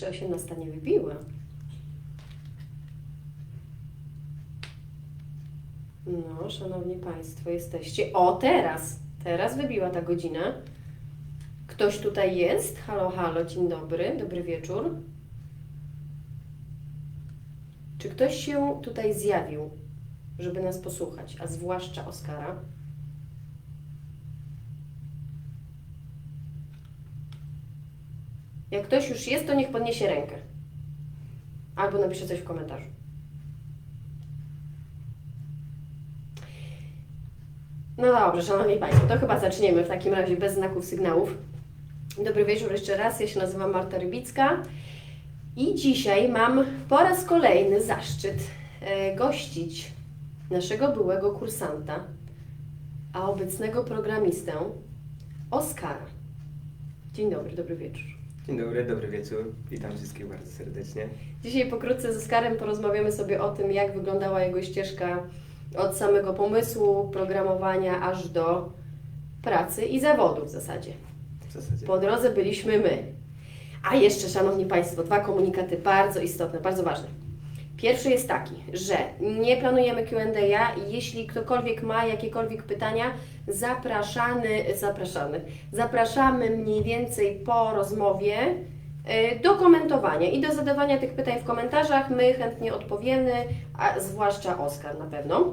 Czy 18 nie wybiła? No, szanowni Państwo, jesteście. O, teraz! Teraz wybiła ta godzina. Ktoś tutaj jest? Halo, halo, dzień dobry, dobry wieczór. Czy ktoś się tutaj zjawił, żeby nas posłuchać, a zwłaszcza Oskara? Jak ktoś już jest, to niech podniesie rękę. Albo napisze coś w komentarzu. No dobrze, Szanowni Państwo, to chyba zaczniemy w takim razie bez znaków sygnałów. Dobry wieczór jeszcze raz, ja się nazywam Marta Rybicka i dzisiaj mam po raz kolejny zaszczyt e, gościć naszego byłego kursanta, a obecnego programistę Oskara. Dzień dobry, dobry wieczór. Dzień dobry, dobry wieczór. Witam wszystkich bardzo serdecznie. Dzisiaj pokrótce z Oskarem porozmawiamy sobie o tym, jak wyglądała jego ścieżka od samego pomysłu, programowania aż do pracy i zawodu w zasadzie. W zasadzie. Po drodze byliśmy my. A jeszcze, Szanowni Państwo, dwa komunikaty bardzo istotne, bardzo ważne. Pierwszy jest taki, że nie planujemy Q&A i jeśli ktokolwiek ma jakiekolwiek pytania, zapraszamy, zapraszamy, zapraszamy mniej więcej po rozmowie y, do komentowania i do zadawania tych pytań w komentarzach. My chętnie odpowiemy, a zwłaszcza Oskar na pewno.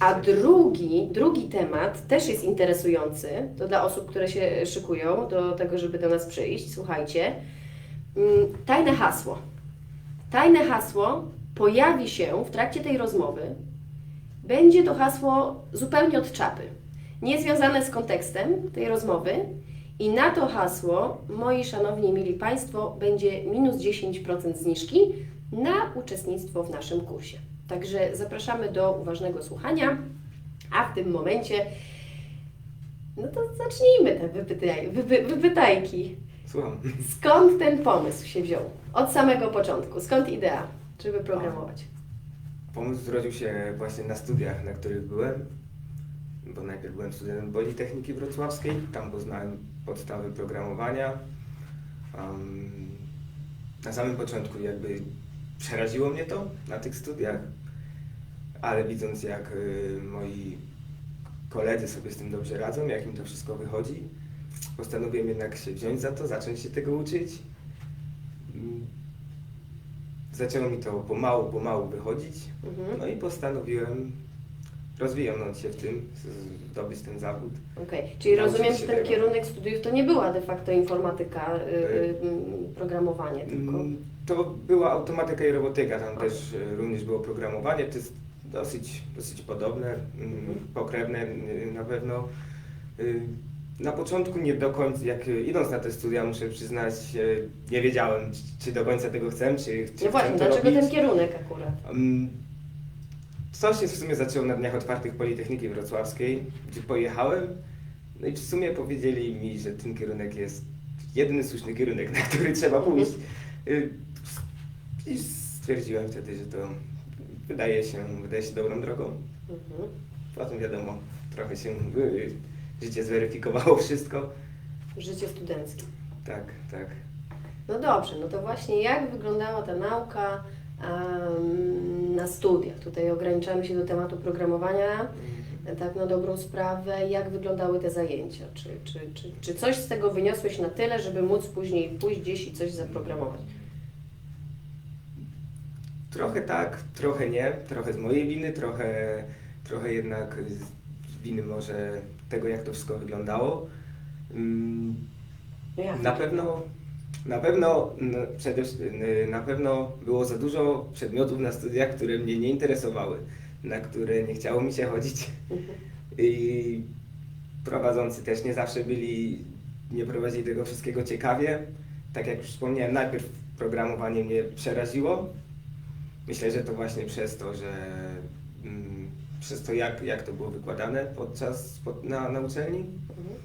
A drugi, drugi temat też jest interesujący, to dla osób, które się szykują do tego, żeby do nas przyjść. Słuchajcie, Mm, tajne hasło. Tajne hasło pojawi się w trakcie tej rozmowy. Będzie to hasło zupełnie od czapy, niezwiązane z kontekstem tej rozmowy. I na to hasło, moi szanowni mili Państwo, będzie minus 10% zniżki na uczestnictwo w naszym kursie. Także zapraszamy do uważnego słuchania, a w tym momencie, no to zacznijmy te wypytaj, wypy, wypytajki. Słucham. Skąd ten pomysł się wziął? Od samego początku. Skąd idea, żeby programować? Pomysł zrodził się właśnie na studiach, na których byłem. Bo najpierw byłem studentem Politechniki Wrocławskiej, tam poznałem podstawy programowania. Am, na samym początku jakby przeraziło mnie to na tych studiach, ale widząc jak y, moi koledzy sobie z tym dobrze radzą, jak im to wszystko wychodzi, postanowiłem jednak się wziąć za to, zacząć się tego uczyć. Zaczęło mi to pomału, pomału wychodzić. Mhm. No i postanowiłem rozwinąć się w tym, zdobyć ten zawód. Okej, czyli Nauczyć rozumiem, się że ten tego. kierunek studiów to nie była de facto informatyka, y, y, mm, programowanie, tylko. Mm, To była automatyka i robotyka, tam też y, również było programowanie, to jest dosyć, dosyć podobne, mm, Mhm. pokrewne y, na pewno. Y, Na początku nie do końca, jak y, idąc na te studia, muszę przyznać, y, nie wiedziałem, czy- czy do końca tego chcę, czy, czy No chcę właśnie, to dlaczego robić. ten kierunek akurat? Mm, Co się w sumie zaczęło na Dniach Otwartych Politechniki Wrocławskiej, gdzie pojechałem. No i w sumie powiedzieli mi, że ten kierunek jest jedyny słuszny kierunek, na który trzeba pójść. Y, I stwierdziłem wtedy, że to wydaje się, wydaje się dobrą drogą. Mhm. Potem wiadomo, trochę się y, życie zweryfikowało wszystko. Życie studenckie. Tak, tak. No dobrze, no to właśnie jak wyglądała ta nauka em, na studiach? Tutaj ograniczamy się do tematu programowania, tak na dobrą sprawę. Jak wyglądały te zajęcia? Czy, czy, czy, czy coś z tego wyniosłeś na tyle, żeby móc później pójść gdzieś i coś zaprogramować? Trochę tak, trochę nie, trochę z mojej winy, trochę, trochę jednak z winy może tego, jak to wszystko wyglądało. Mm, jak? Na pewno, na pewno, no, przede na pewno było za dużo przedmiotów na studiach, które mnie nie interesowały, na które nie chciało mi się chodzić. I prowadzący też nie zawsze byli, nie prowadzili tego wszystkiego ciekawie. Tak jak już wspomniałem, najpierw programowanie mnie przeraziło. Myślę, że to właśnie przez to, że mm, przez to, jak, jak to było wykładane podczas pod, na, na uczelni. Mhm.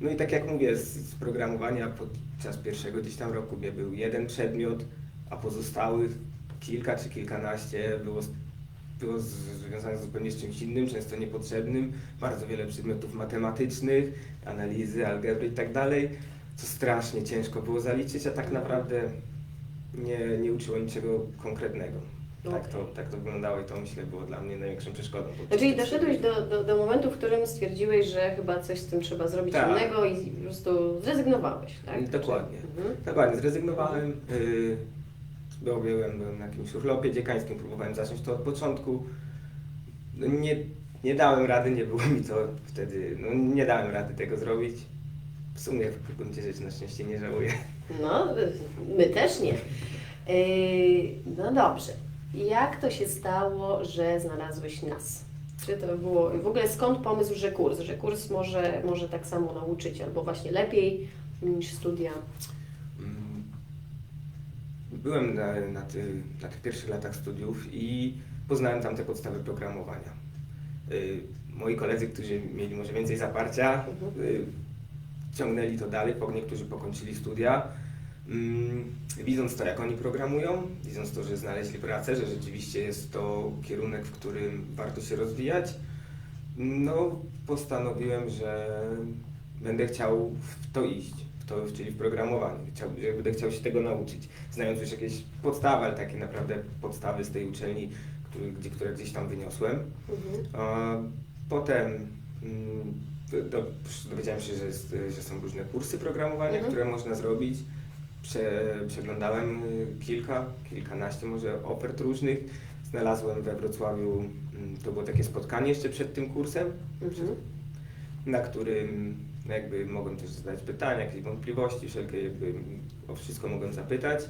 No i tak jak mówię, z, z programowania podczas pierwszego gdzieś tam roku mnie był jeden przedmiot, a pozostałych kilka czy kilkanaście było, było z- związane zupełnie z czymś innym, często niepotrzebnym. Bardzo wiele przedmiotów matematycznych, analizy, algebry i tak dalej, co strasznie ciężko było zaliczyć, a tak naprawdę nie, nie uczyło niczego konkretnego. Tak, Okej. to, tak to wyglądało i to myślę było dla mnie największą przeszkodą. No, czyli tych doszedłeś do, do, do momentu, w którym stwierdziłeś, że chyba coś z tym trzeba zrobić Tak. innego i po prostu zrezygnowałeś, tak? Dokładnie. Mhm. Dokładnie, zrezygnowałem. Yy, byłem, byłem na jakimś urlopie dziekańskim, próbowałem zacząć to od początku. No nie, nie dałem rady, nie było mi to wtedy, no nie dałem rady tego zrobić. W sumie w gruncie rzeczy na szczęście nie żałuję. No, my też nie. Yy, no dobrze. Jak to się stało, że znalazłeś nas? Czy to było, w ogóle skąd pomysł, że kurs? Że kurs może, może tak samo nauczyć, albo właśnie lepiej niż studia? Mm, Byłem na, na, ty, na tych pierwszych latach studiów i poznałem tam te podstawy programowania. Y, moi koledzy, którzy mieli może więcej zaparcia, Mhm. y, ciągnęli to dalej, po niektórzy pokończyli studia. Mm, widząc to, jak oni programują, widząc to, że znaleźli pracę, że rzeczywiście jest to kierunek, w którym warto się rozwijać, no postanowiłem, że będę chciał w to iść, w to, czyli w programowanie. Chciał, że będę chciał się tego nauczyć, znając już jakieś podstawy, ale takie naprawdę podstawy z tej uczelni, który, gdzie, które gdzieś tam wyniosłem. Mhm. Potem mm, do, dowiedziałem się, że, jest, że są różne kursy programowania, Mhm. które można zrobić. Prze, przeglądałem y, kilka, kilkanaście może ofert różnych. Znalazłem we Wrocławiu, mm, to było takie spotkanie jeszcze przed tym kursem, Mhm. na którym no jakby mogłem też zadać pytania, jakieś wątpliwości, wszelkie jakby o wszystko mogłem zapytać.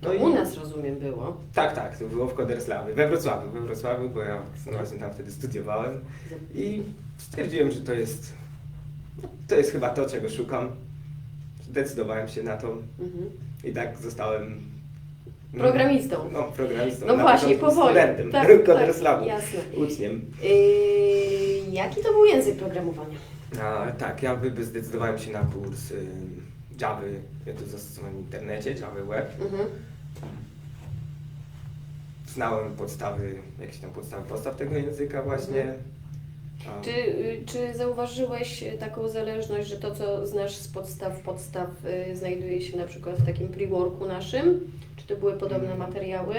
To u nas rozumiem było. Tak, tak, to było w Kodersławie, we Wrocławiu, we Wrocławiu, bo ja no właśnie tam wtedy studiowałem. I stwierdziłem, że to jest, to jest chyba to, czego szukam. Zdecydowałem się na to Mhm. i tak zostałem no, Programistą. No, programistą. No właśnie, powoli. Studentem Tak, tak, jasne. uczniem. Yy, jaki to był język programowania? A, tak, ja by, by zdecydowałem się na kurs y, Java, do zastosowań w internecie, Java Web. Mhm. Znałem podstawy, jakieś tam podstawy postaw tego języka właśnie. Mhm. Czy, czy zauważyłeś taką zależność, że to, co znasz z podstaw, podstaw y, znajduje się na przykład w takim pre-worku naszym? Czy to były podobne Mm. materiały?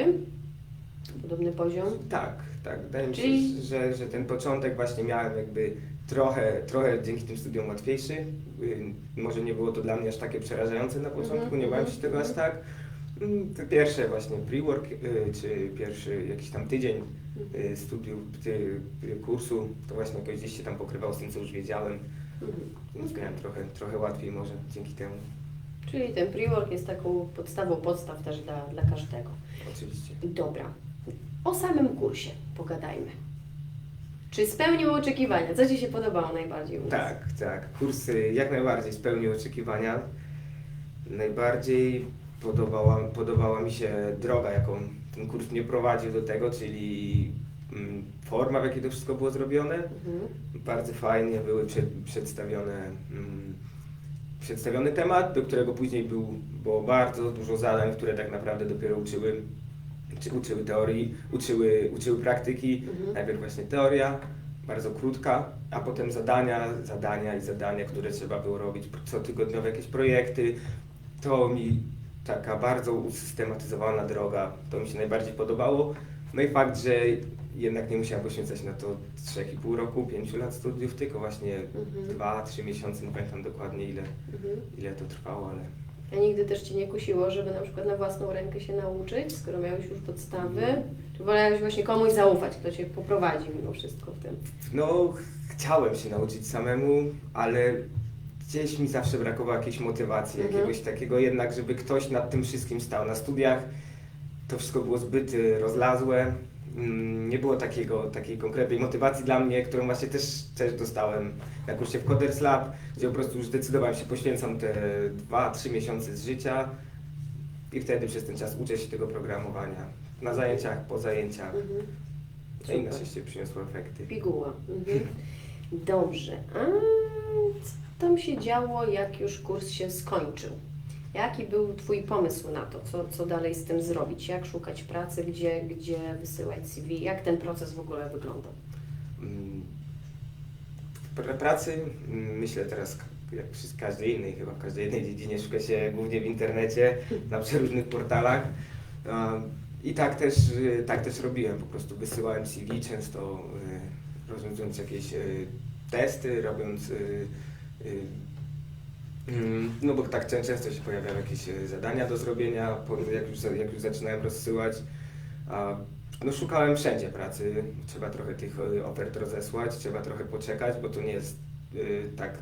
Podobny poziom? Tak, tak. Wydaje mi Czyli- się, że, że ten początek właśnie miałem jakby trochę, trochę dzięki tym studiom łatwiejszy. Y, Może nie było to dla mnie aż takie przerażające na początku, Mhm, nie bałem mhm, się tego aż mhm. tak. Mm, Te pierwsze właśnie pre-work, y, czy pierwszy jakiś tam tydzień y, studiów, ty, y, kursu, to właśnie jakoś gdzieś się tam pokrywał z tym, co już wiedziałem. Mhm. Więc miałem trochę, trochę łatwiej może dzięki temu. Czyli ten pre-work jest taką podstawą podstaw też dla, dla każdego. Oczywiście. Dobra. O samym kursie pogadajmy. Czy spełnił oczekiwania? Co Ci się podobało najbardziej? Tak, tak. Kursy jak najbardziej spełniły oczekiwania. Najbardziej podobała, podobała mi się droga, jaką ten kurs mnie prowadził do tego, czyli mm, forma, w jakiej to wszystko było zrobione. Mhm. Bardzo fajnie były przed, przedstawione, mm, przedstawiony temat, do którego później był, było bardzo dużo zadań, które tak naprawdę dopiero uczyły, czy uczyły teorii, uczyły, uczyły praktyki. Mhm. Najpierw właśnie teoria, bardzo krótka, a potem zadania, zadania i zadania, które trzeba było robić, cotygodniowe jakieś projekty. To mi taka bardzo usystematyzowana droga, to mi się najbardziej podobało. No i fakt, że jednak nie musiałem poświęcać na to 3,5 roku, 5 lat studiów, tylko właśnie Mhm. 2-3 miesiące, nie pamiętam dokładnie ile, Mhm. ile to trwało, ale A nigdy też Cię nie kusiło, żeby na przykład na własną rękę się nauczyć, skoro miałeś już podstawy? Czy wolałeś właśnie komuś zaufać, kto Cię poprowadzi mimo wszystko w tym? No, chciałem się nauczyć samemu, ale gdzieś mi zawsze brakowało jakiejś motywacji, Mhm. jakiegoś takiego jednak, żeby ktoś nad tym wszystkim stał. Na studiach to wszystko było zbyt y, rozlazłe, Mm, nie było takiego, takiej konkretnej motywacji dla mnie, którą właśnie też, też dostałem na kursie w Coders Lab, gdzie po prostu już zdecydowałem się, poświęcam te 2-3 miesiące z życia i wtedy przez ten czas uczę się tego programowania. Na zajęciach, po zajęciach. Mhm. No i na szczęście przyniosło efekty. Piguła. Mhm. Dobrze. A tam się działo, jak już kurs się skończył? Jaki był Twój pomysł na to, co, co dalej z tym zrobić? Jak szukać pracy, gdzie, gdzie wysyłać CV? Jak ten proces w ogóle wyglądał? Mm, pracy mm, myślę teraz jak przy każdej innej, chyba w każdej jednej dziedzinie szuka się głównie w internecie, na przeróżnych portalach. I tak też, y, tak też robiłem, po prostu wysyłałem CV, często y, rozwiązując jakieś y, testy, robiąc... No bo tak czę- często się pojawiały jakieś e, zadania do zrobienia, jak już, jak już zaczynałem rozsyłać. A, No szukałem wszędzie pracy, trzeba trochę tych e, ofert rozesłać, trzeba trochę poczekać, bo to nie jest e, tak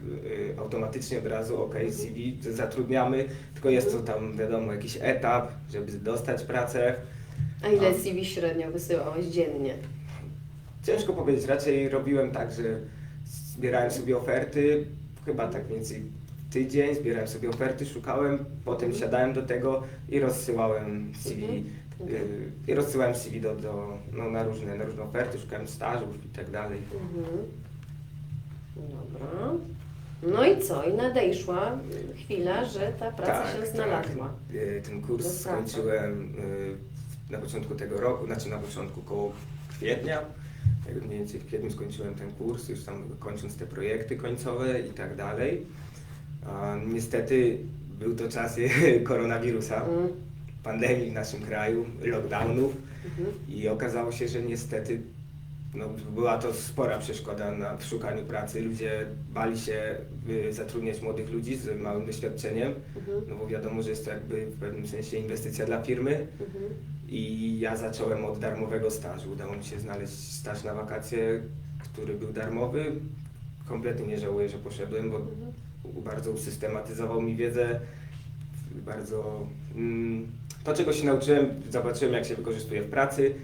automatycznie od razu, ok, CV zatrudniamy, tylko jest to tam wiadomo jakiś etap, żeby dostać pracę. A ile A- CV średnio wysyłałeś dziennie? Ciężko powiedzieć, raczej robiłem tak, że zbierałem sobie oferty, chyba tak mniej więcej tydzień, zbierałem sobie oferty, szukałem, potem siadałem do tego i rozsyłałem CV. Mhm. y, I rozsyłałem CV do, do, no, na, różne, na różne oferty, szukałem stażów i tak dalej. Mhm. Dobra. No i co? I nadejszła chwila, że ta praca się znalazła. Tak. Ten kurs skończyłem y, na początku tego roku, znaczy na początku koło kwietnia. Jak mniej więcej w kwietniu skończyłem ten kurs, już tam kończąc te projekty końcowe i tak dalej. Niestety był to czas koronawirusa, Mm. pandemii w naszym kraju, lockdownów Mhm. i okazało się, że niestety no, była to spora przeszkoda na, w szukaniu pracy. Ludzie bali się y, zatrudniać młodych ludzi z małym doświadczeniem, Mhm. no bo wiadomo, że jest to jakby w pewnym sensie inwestycja dla firmy Mhm. I ja zacząłem od darmowego stażu. Udało mi się znaleźć staż na wakacje, który był darmowy. Kompletnie nie żałuję, że poszedłem, bo bardzo usystematyzował mi wiedzę, bardzo... Mm, to, czego się nauczyłem, zobaczyłem, jak się wykorzystuje w pracy,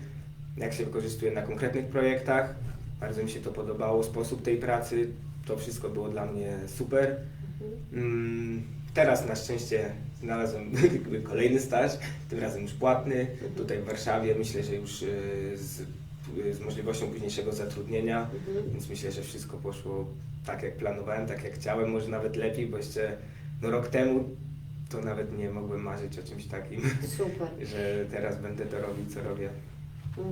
jak się wykorzystuje na konkretnych projektach. Bardzo mi się to podobało, sposób tej pracy, to wszystko było dla mnie super. Mhm. Mm, Teraz na szczęście znalazłem kolejny staż, tym razem już płatny, tutaj w Warszawie. Myślę, że już y, z, z możliwością późniejszego zatrudnienia, Mhm. więc myślę, że wszystko poszło tak jak planowałem, tak jak chciałem, może nawet lepiej, bo jeszcze no, rok temu to nawet nie mogłem marzyć o czymś takim, Super. że teraz będę to robić, co robię. No.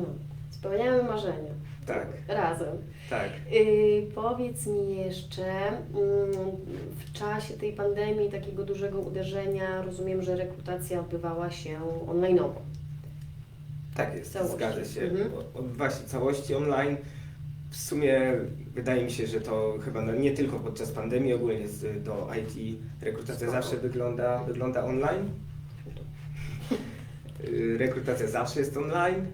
Spełniamy marzenia. Tak, Razem. tak. Yy, powiedz mi jeszcze, mm, w czasie tej pandemii, takiego dużego uderzenia, rozumiem, że rekrutacja odbywała się online'owo. Tak jest, Całości. zgadza się. Mhm. O, o, właśnie całości online. W sumie wydaje mi się, że to chyba no, nie tylko podczas pandemii, ogólnie z, do IT rekrutacja Spoko. zawsze wygląda, wygląda online. Y, Rekrutacja zawsze jest online.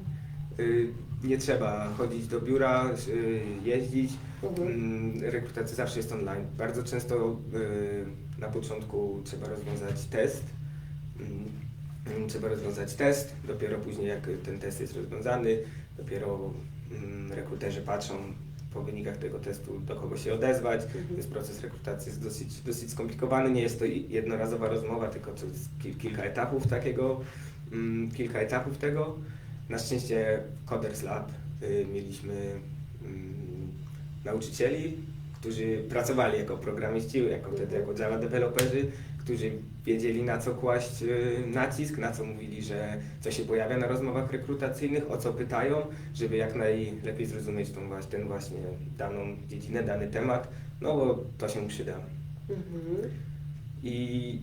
Nie trzeba chodzić do biura, y, jeździć. Mhm. Mm, Rekrutacja zawsze jest online. Bardzo często y, na początku trzeba rozwiązać test. Mm, Trzeba rozwiązać test, dopiero później jak ten test jest rozwiązany, dopiero mm, rekruterzy patrzą po wynikach tego testu, do kogo się odezwać. Mhm. Więc proces rekrutacji jest dosyć, dosyć skomplikowany. Nie jest to jednorazowa rozmowa, tylko to jest kil- kilka etapów takiego, mm, kilka etapów tego. Na szczęście w Coders Lab y, mieliśmy mm, nauczycieli, którzy pracowali jako programiści, jako wtedy jako Java deweloperzy, którzy wiedzieli na co kłaść y, nacisk, na co mówili, że co się pojawia na rozmowach rekrutacyjnych, o co pytają, żeby jak najlepiej zrozumieć tą, właśnie- ten właśnie daną dziedzinę, dany temat, no bo to się przyda. Mhm. I,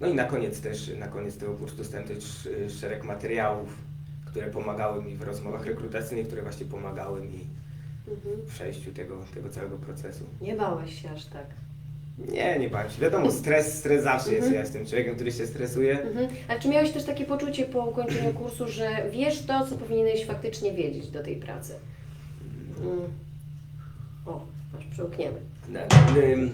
no i na koniec też, na koniec tego kursu dostałem też y, szereg materiałów, które pomagały mi w rozmowach rekrutacyjnych, które właśnie pomagały mi Mhm. w przejściu tego, tego całego procesu. Nie bałeś się aż tak. Nie, nie bałem się. Wiadomo, stres, stres zawsze jest. Mhm. Ja jestem człowiekiem, który się stresuje. Mhm. Ale czy miałeś też takie poczucie po ukończeniu kursu, że wiesz to, co powinieneś faktycznie wiedzieć do tej pracy? Mm. O, aż przełkniemy. Na- ym,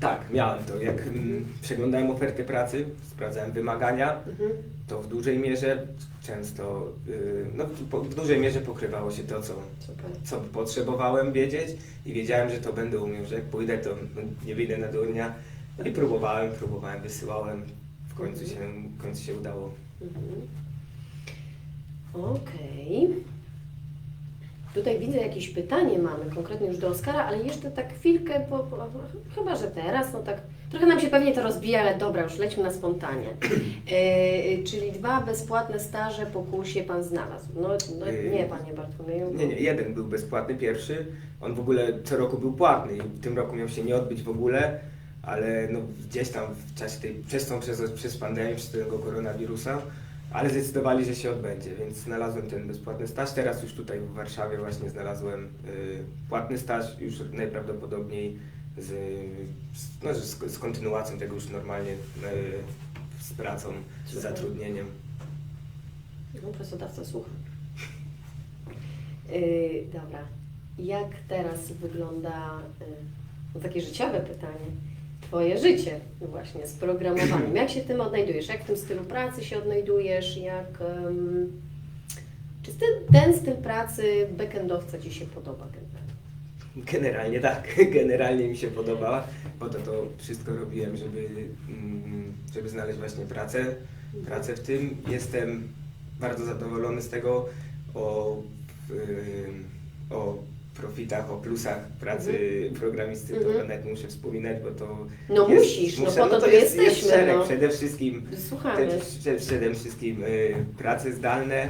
Tak, miałem to. Jak ym, przeglądałem oferty pracy, sprawdzałem wymagania, Mhm. to w dużej mierze często, y, no w dużej mierze pokrywało się to, co, Super. co potrzebowałem wiedzieć i wiedziałem, że to będę umiał, że jak pójdę, to no, nie wyjdę na durnia. No i próbowałem, próbowałem, wysyłałem. W końcu się, w końcu się udało. Mhm. Okej. Tutaj widzę jakieś pytanie mamy, konkretnie już do Oskara, ale jeszcze tak chwilkę, po, po, chyba że teraz, no tak, trochę nam się pewnie to rozbija, ale dobra, już lećmy na spontanie. E, czyli dwa bezpłatne staże po kursie Pan znalazł. No, no nie, Panie Bartłomieju. Nie, nie, jeden był bezpłatny, pierwszy. On w ogóle co roku był płatny i w tym roku miał się nie odbyć w ogóle. ale no gdzieś tam w czasie tej, przez tą, przez, przez pandemię, przez tego koronawirusa, ale zdecydowali, że się odbędzie, więc znalazłem ten bezpłatny staż. Teraz już tutaj w Warszawie właśnie znalazłem y, płatny staż, już najprawdopodobniej z, no, z, z kontynuacją tego już normalnie y, z pracą, z zatrudnieniem. No, pracodawca słucha. Yy, dobra. Jak teraz wygląda, yy, no takie życiowe pytanie, Twoje życie właśnie z programowaniem? Jak się tym odnajdujesz? Jak w tym stylu pracy się odnajdujesz? Jak, ym, czy ten, ten styl pracy backendowca Ci się podoba generalnie? Generalnie tak, generalnie mi się podoba, po to to wszystko robiłem, żeby, mm, żeby znaleźć właśnie pracę, pracę w tym. Jestem bardzo zadowolony z tego, o, o profitach, o plusach pracy programisty, to Mhm. nawet muszę wspominać, bo to No jest, musisz, no muszę, po to, to tu jest, jesteśmy. jest szereg, no. przede wszystkim Słuchamy. te, prze- przede wszystkim y, prace zdalne,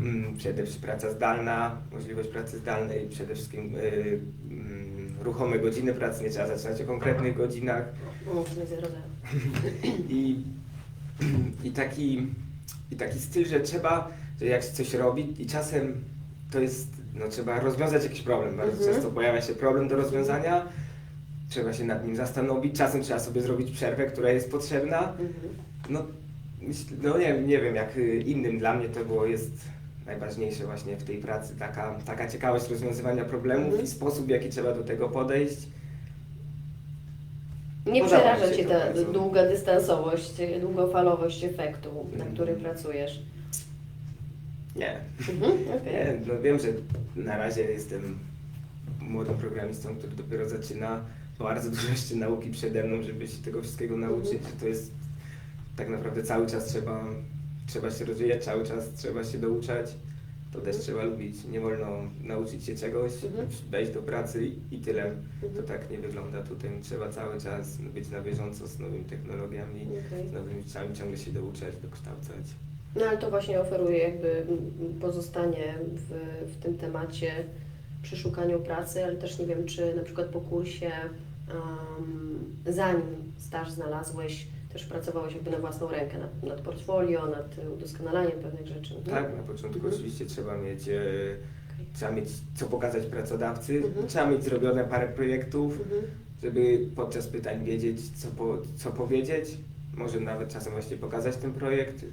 mm, przede wszystkim praca zdalna, możliwość pracy zdalnej, przede wszystkim y, mm, ruchome godziny pracy, nie trzeba zaczynać o konkretnych godzinach zero. i, i, taki, i taki styl, że trzeba, że jak się coś robi i czasem to jest, no trzeba rozwiązać jakiś problem, bardzo Mhm. często pojawia się problem do rozwiązania, trzeba się nad nim zastanowić, czasem trzeba sobie zrobić przerwę, która jest potrzebna, Mhm. no, no nie, nie wiem, jak y, innym dla mnie to było, jest najważniejsze właśnie w tej pracy, taka, taka ciekawość rozwiązywania problemów Mhm. i sposób, w jaki trzeba do tego podejść. Nie Podoba przeraża Cię ta długa dystansowość, długofalowość efektu, na Mm. który pracujesz? Nie, Mhm, okej. nie, no wiem, że na razie jestem młodym programistą, który dopiero zaczyna, bardzo dużo jeszcze nauki przede mną, żeby się tego wszystkiego nauczyć, Mhm. to jest tak naprawdę cały czas trzeba, trzeba się rozwijać, cały czas trzeba się douczać. To też Mhm. trzeba lubić. Nie wolno nauczyć się czegoś, Mhm. wejść do pracy i, tyle. To Mhm. tak nie wygląda tutaj. Trzeba cały czas być na bieżąco z nowymi technologiami, Okej. z nowymi rzeczami, ciągle się douczać, dokształcać. No ale to właśnie oferuje jakby pozostanie w, w tym temacie przy szukaniu pracy, ale też nie wiem, czy na przykład po kursie, um, zanim staż znalazłeś, też pracowałeś jakby na własną rękę nad, nad portfolio, nad udoskonalaniem pewnych rzeczy. Mhm. Tak, na początku Mhm. oczywiście trzeba mieć, e, Okej. trzeba mieć co pokazać pracodawcy, Mhm. trzeba mieć zrobione parę projektów, Mhm. żeby podczas pytań wiedzieć, co, po, co powiedzieć. Może nawet czasem właśnie pokazać ten projekt.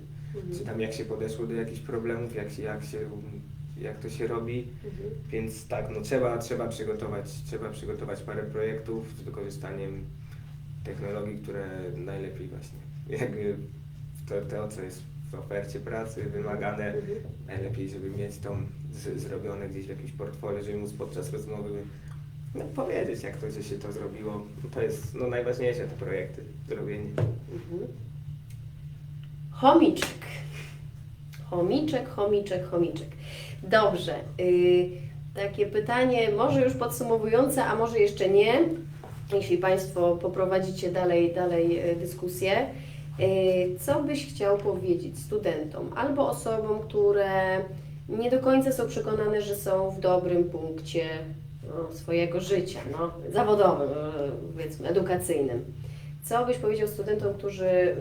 Czy tam jak się podeszło do jakichś problemów, jak się, jak się, jak to się robi. Mhm. Więc tak, no trzeba, trzeba przygotować, trzeba przygotować parę projektów z wykorzystaniem technologii, które najlepiej właśnie, jakby to, to co jest w ofercie pracy wymagane, Mhm. najlepiej, żeby mieć to z, zrobione gdzieś w jakimś portfolio, żeby móc podczas rozmowy no, powiedzieć, jak to, że się to zrobiło. To jest no, najważniejsze, te projekty, zrobienie. Mhm. Chomiczek. Chomiczek, chomiczek, chomiczek. Dobrze. y, takie pytanie, może już podsumowujące, a może jeszcze nie. Jeśli Państwo poprowadzicie dalej, dalej y, dyskusję. Y, co byś chciał powiedzieć studentom albo osobom, które nie do końca są przekonane, że są w dobrym punkcie no, swojego życia, no, zawodowym, powiedzmy, edukacyjnym. Co byś powiedział studentom, którzy y,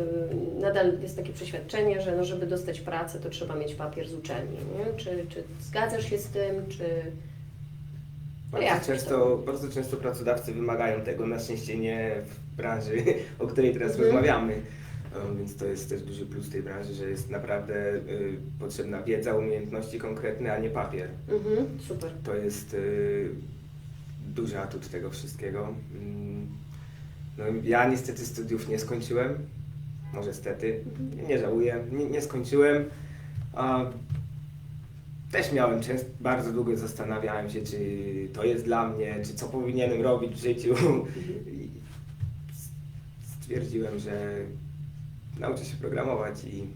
nadal jest takie przeświadczenie, że no, żeby dostać pracę, to trzeba mieć papier z uczelni. Nie? Czy, czy zgadzasz się z tym, czy No Bardzo często, bardzo często pracodawcy wymagają tego, na szczęście nie w branży, o której teraz Mhm. rozmawiamy. Um, Więc to jest też duży plus tej branży, że jest naprawdę y, potrzebna wiedza, umiejętności konkretne, a nie papier. mhm, super. To jest y, duży atut tego wszystkiego. No, ja niestety studiów nie skończyłem, może stety, Mhm. nie żałuję, nie, nie skończyłem. A też miałem często, bardzo długo zastanawiałem się, czy to jest dla mnie, czy co powinienem robić w życiu. I stwierdziłem, że nauczę się programować i,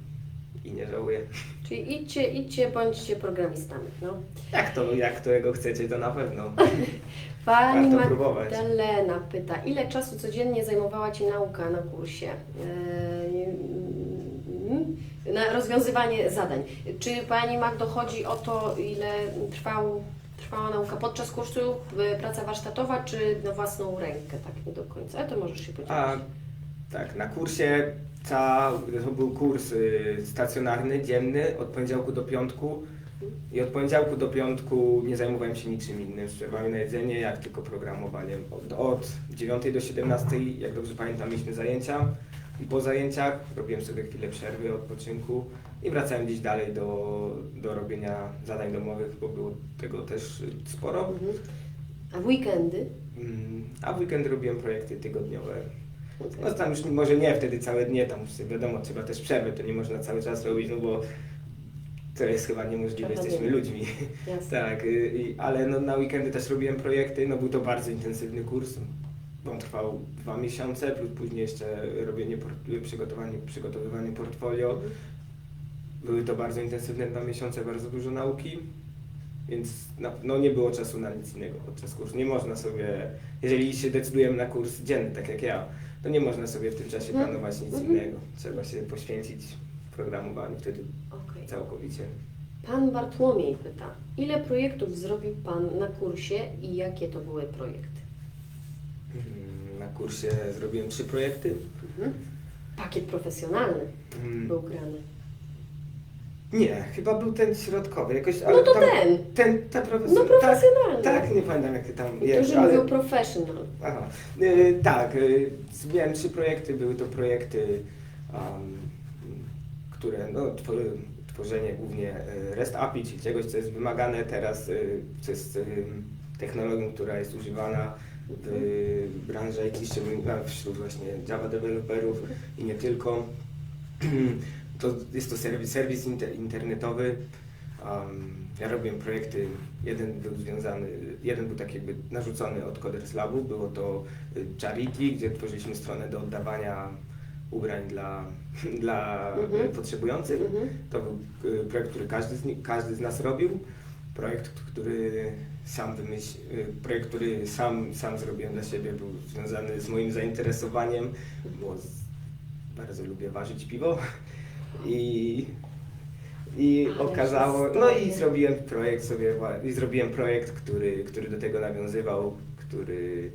i nie żałuję. Czyli idźcie, idźcie, bądźcie programistami. No. Jak to, jak tego chcecie, to na pewno. Pani Warto próbować. Magdalena pyta, ile czasu codziennie zajmowała Ci nauka na kursie? Eee, Na rozwiązywanie zadań. Czy Pani Magdo chodzi o to, ile trwał Trwała nauka podczas kursu, y, praca warsztatowa, czy na własną rękę, tak nie do końca? Ale to możesz się podzielić. A tak, na kursie ca, to był kurs y, stacjonarny, dzienny, od poniedziałku do piątku. I od poniedziałku do piątku nie zajmowałem się niczym innym, z przerwami na jedzenie, jak tylko programowaniem. Od, od 9 do 17, jak dobrze pamiętam, mieliśmy zajęcia i po zajęciach robiłem sobie chwilę przerwy, odpoczynku i wracałem gdzieś dalej do, do robienia zadań domowych, bo było tego też sporo. Mhm. A w weekendy? Mm, A w weekend robiłem projekty tygodniowe. No tam już może nie wtedy całe dnie, tam już wiadomo, trzeba też przerwy, to nie można cały czas robić, no bo to jest chyba niemożliwe, jesteśmy nie. ludźmi. Jasne. tak, y, i- ale no, na weekendy też robiłem projekty, no był to bardzo intensywny kurs. On trwał dwa miesiące, plus później jeszcze robienie, port- przygotowanie, przygotowywanie portfolio. Mhm. Były to bardzo intensywne dwa miesiące, bardzo dużo nauki, więc no, no nie było czasu na nic innego podczas kursu. Nie można sobie, jeżeli się decydujemy na kurs dzienny, tak jak ja, to nie można sobie w tym czasie Mhm. planować nic Mhm. innego. Trzeba się poświęcić programowaniu wtedy Okej. całkowicie. Pan Bartłomiej pyta, ile projektów zrobił Pan na kursie i jakie to były projekty? Mm, Na kursie zrobiłem trzy projekty. Mhm. Pakiet profesjonalny Mm, był grany. Nie, chyba był ten środkowy, jakoś, No to tam, ten. Ten, ten No profesjonalny. profesjonalny. Tak, tak, nie pamiętam jak tam To jest, ale... mówił professional. Aha. Y, tak, y, miałem trzy projekty, były to projekty, um, które, no, tw- tworzenie głównie y, REST API, czyli czegoś, co jest wymagane teraz, co jest y, technologią, która jest używana w branży IT, szczególnie wśród właśnie Java deweloperów i nie tylko. To jest to serwis, serwis inter, internetowy. Um, ja robiłem projekty, jeden był związany, jeden był tak jakby narzucony od Coders Labu, było to Charity, gdzie tworzyliśmy stronę do oddawania ubrań dla, dla Mhm. y, potrzebujących. Mhm. To był y, projekt, który każdy z, każdy z nas robił. Projekt, który sam wymyśl, y, projekt, który sam, sam zrobiłem dla siebie, był związany z moim zainteresowaniem, bo z, bardzo lubię ważyć piwo. I, i okazało, no i zrobiłem projekt sobie, i zrobiłem projekt, który, który do tego nawiązywał, który,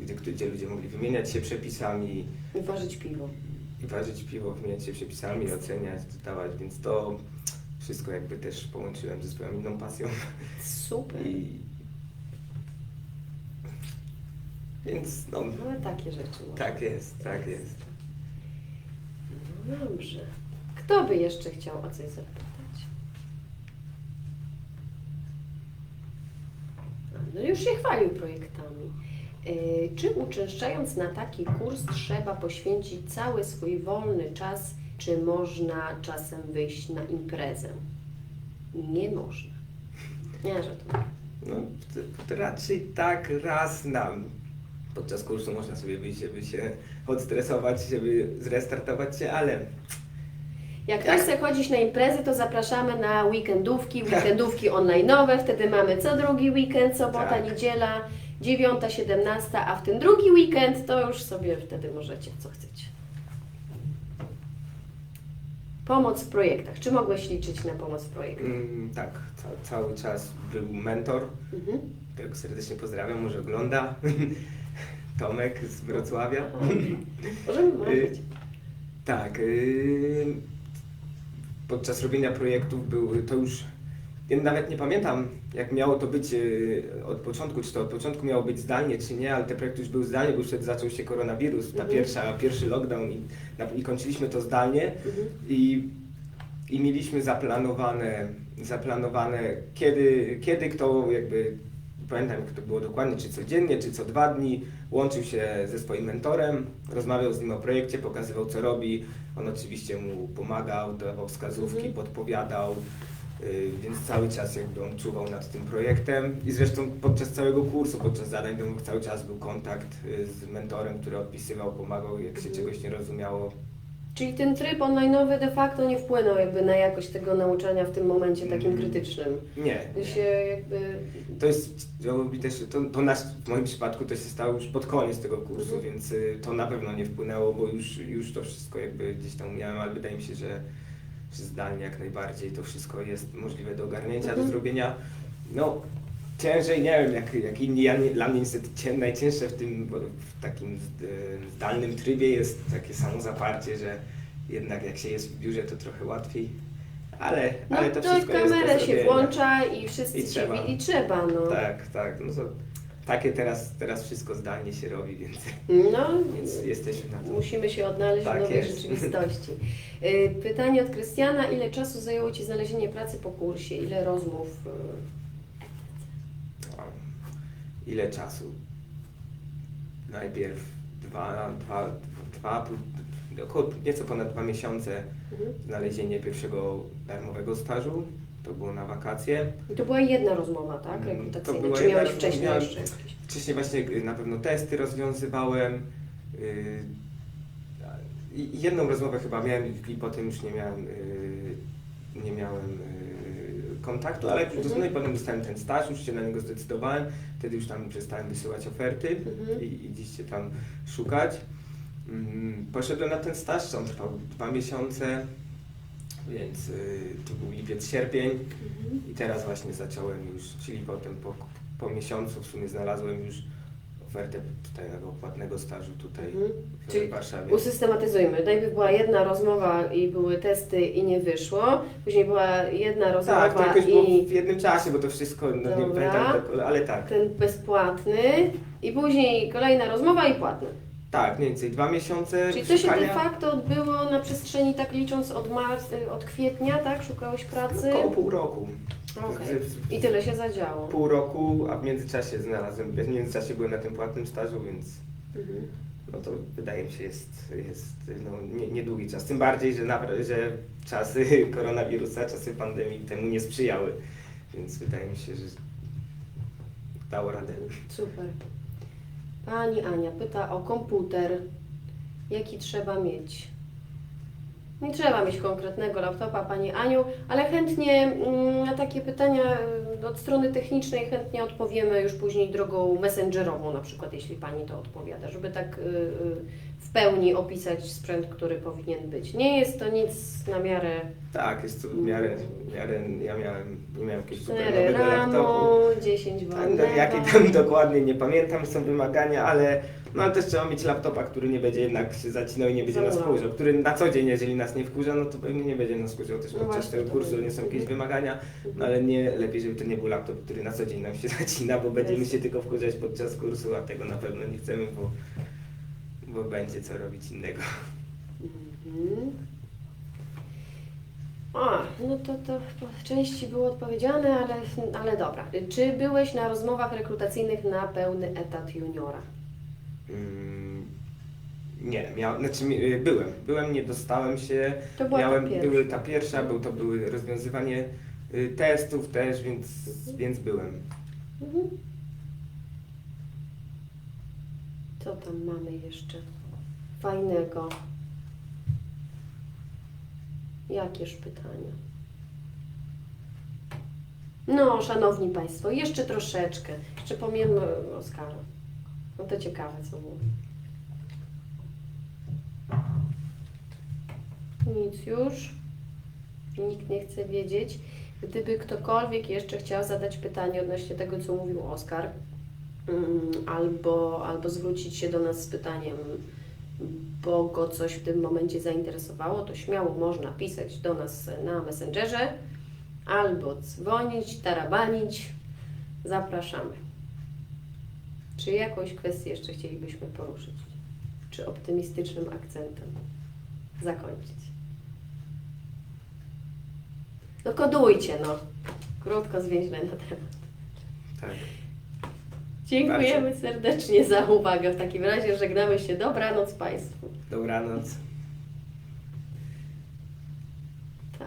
gdzie, gdzie ludzie mogli wymieniać się przepisami, ważyć piwo. I ważyć piwo, wymieniać się przepisami, oceniać, dodawać, więc to wszystko jakby też połączyłem ze swoją inną pasją. Super. I... Więc no, No ale takie rzeczy. może tak jest, tak jest. No dobrze. Kto by jeszcze chciał o coś zapytać? No już się chwalił projektami. Yy, Czy uczęszczając na taki kurs trzeba poświęcić cały swój wolny czas, czy można czasem wyjść na imprezę? Nie można. Nie, że to. No, to, raczej tak raz na podczas kursu można sobie wyjść, żeby się odstresować, żeby zrestartować się, ale Jak Jak- ktoś chce chodzić na imprezy, to zapraszamy na weekendówki, weekendówki online'owe. Wtedy mamy co drugi weekend, sobota, Tak. niedziela, 9, 17, a w ten drugi weekend to już sobie wtedy możecie co chcecie. Pomoc w projektach. Czy mogłeś liczyć na pomoc w projektach? mm, tak, ca, cały czas był mentor, Mhm. którego serdecznie pozdrawiam, może ogląda, Tomek z Wrocławia. Możemy mówić. Tak. y, Podczas robienia projektów był to już. Ja nawet nie pamiętam, jak miało to być y, od początku, czy to od początku miało być zdalnie, czy nie, ale te projekty już były zdalnie, bo już wtedy zaczął się koronawirus, ta Mhm. pierwsza, pierwszy lockdown i, i kończyliśmy to zdalnie Mhm. i, i mieliśmy zaplanowane, zaplanowane kiedy, kiedy kto jakby, pamiętam jak to było dokładnie, czy codziennie, czy co dwa dni, łączył się ze swoim mentorem, rozmawiał z nim o projekcie, pokazywał co robi, on oczywiście mu pomagał, dawał wskazówki, Mhm. podpowiadał, więc cały czas jakby on czuwał nad tym projektem i zresztą podczas całego kursu, podczas zadań domowych cały czas był kontakt y, z mentorem, który odpisywał, pomagał, jak się Mhm. czegoś nie rozumiało. Czyli ten tryb online'owy de facto nie wpłynął jakby na jakość tego nauczania w tym momencie takim krytycznym. Nie. Nie. się jakby... To jest, też, to, to nasz, w moim przypadku to się stało już pod koniec tego kursu, Mhm. więc y, to na pewno nie wpłynęło, bo już, już to wszystko jakby gdzieś tam umiałem, ale wydaje mi się, że zdalnie jak najbardziej to wszystko jest możliwe do ogarnięcia, Mhm. do zrobienia. No, ciężej, nie wiem, jak, jak inni, ja nie, dla mnie niestety cię, najcięższe w tym, w takim e, zdalnym trybie jest takie samo zaparcie, że jednak jak się jest w biurze, to trochę łatwiej, ale, No ale to to wszystko jest do kamerę się włącza i wszyscy I się trzeba. i trzeba, no. Tak, tak, no to takie teraz, teraz wszystko zdalnie się robi, więc, No, więc jesteśmy na to. musimy się odnaleźć Tak w nowej jest. rzeczywistości. Y, Pytanie od Krystiana. Ile czasu zajęło Ci znalezienie pracy po kursie? Ile rozmów? y? Ile czasu? Najpierw dwa, dwa, dwa, około nieco ponad dwa miesiące Mhm. znalezienie pierwszego darmowego stażu. To było na wakacje. I to była jedna rozmowa, tak? Mm, Rekrutacyjna. to była Czy jedna miałeś rozmowa, wcześniej miałem- jeszcze jakieś? Wcześniej właśnie y, na pewno testy rozwiązywałem. y, I jedną rozmowę chyba miałem i potem już nie miałem, y, nie miałem kontaktu, ale Mhm. no i potem dostałem ten staż, już się na niego zdecydowałem. Wtedy już tam przestałem wysyłać oferty Mhm. i, i gdzieś się tam szukać. Mm, Poszedłem na ten staż, on trwał dwa miesiące, więc y, to był lipiec, sierpień. Mhm. I teraz właśnie zacząłem już, czyli potem po, po miesiącu w sumie znalazłem już ofertę tutaj tego płatnego stażu tutaj Mhm. w Czyli Warszawie. Usystematyzujmy. Najpierw była jedna rozmowa i były testy i nie wyszło. Później była jedna rozmowa Tak, to jakoś było i w jednym czasie, bo to wszystko, no nie Dobra. pamiętam, tak, ale tak. ten bezpłatny. I później kolejna rozmowa i płatny. Tak, mniej więcej dwa miesiące Czyli to się de szukania. facto odbyło na przestrzeni, tak licząc od, mar- y, od kwietnia, tak? Szukałeś pracy? Około pół roku. Okej. Z- z- I tyle się zadziało. Pół roku, a w międzyczasie znalazłem, w międzyczasie byłem na tym płatnym stażu, więc Mhm. no to wydaje mi się jest, jest no, nie, niedługi czas. Tym bardziej, że, napra- że czasy koronawirusa, czasy pandemii temu nie sprzyjały. Więc wydaje mi się, że dało radę. Super. Pani Ania pyta o komputer. Jaki trzeba mieć? Nie trzeba mieć konkretnego laptopa, Pani Aniu, ale chętnie mm, na takie pytania y, od strony technicznej chętnie odpowiemy już później drogą messengerową, na przykład, jeśli Pani to odpowiada, żeby tak y, y, w pełni opisać sprzęt, który powinien być. Nie jest to nic na miarę Tak, jest to w miarę, w miarę ja miałem, nie miałem jakiegoś 4 super nowego RAMu, laptopu. 10 Tak, wolnego. no, jakie tam dokładnie nie pamiętam są wymagania, ale no ale też trzeba mieć laptopa, który nie będzie jednak się zacinał i nie będzie nas Zamulał. wkurzał, który na co dzień, jeżeli nas nie wkurza, no to pewnie nie będzie nas wkurzał też No podczas właśnie, tego to kursu, będzie. nie są jakieś wymagania, no ale nie, lepiej, żeby to nie był laptop, który na co dzień nam się zacina, bo będziemy się tylko wkurzać podczas kursu, a tego na pewno nie chcemy, bo, bo będzie co robić innego. Mhm. A, no to, to po części było odpowiedziane, ale, ale dobra. Czy byłeś na rozmowach rekrutacyjnych na pełny etat juniora? Mm, Nie, miał, znaczy mi- y, byłem, byłem, nie dostałem się, To była miałem, ta pierwsza. były ta pierwsza, był, to były rozwiązywanie y, testów też, więc, więc byłem. Mhm. Co tam mamy jeszcze fajnego? Jakież pytania? No, szanowni Państwo, jeszcze troszeczkę. Jeszcze pomiemy Oskara. No to ciekawe, co mówi. Nic już. Nikt nie chce wiedzieć. Gdyby ktokolwiek jeszcze chciał zadać pytanie odnośnie tego, co mówił Oskar, albo, albo zwrócić się do nas z pytaniem, bo go coś w tym momencie zainteresowało, to śmiało można pisać do nas na Messengerze, albo dzwonić, tarabanić. Zapraszamy. Czy jakąś kwestię jeszcze chcielibyśmy poruszyć? Czy optymistycznym akcentem zakończyć? No kodujcie, no. Krótko, zwięźle na temat. Tak. Dziękujemy serdecznie za uwagę. W takim razie żegnamy się. Dobranoc Państwu. Dobranoc.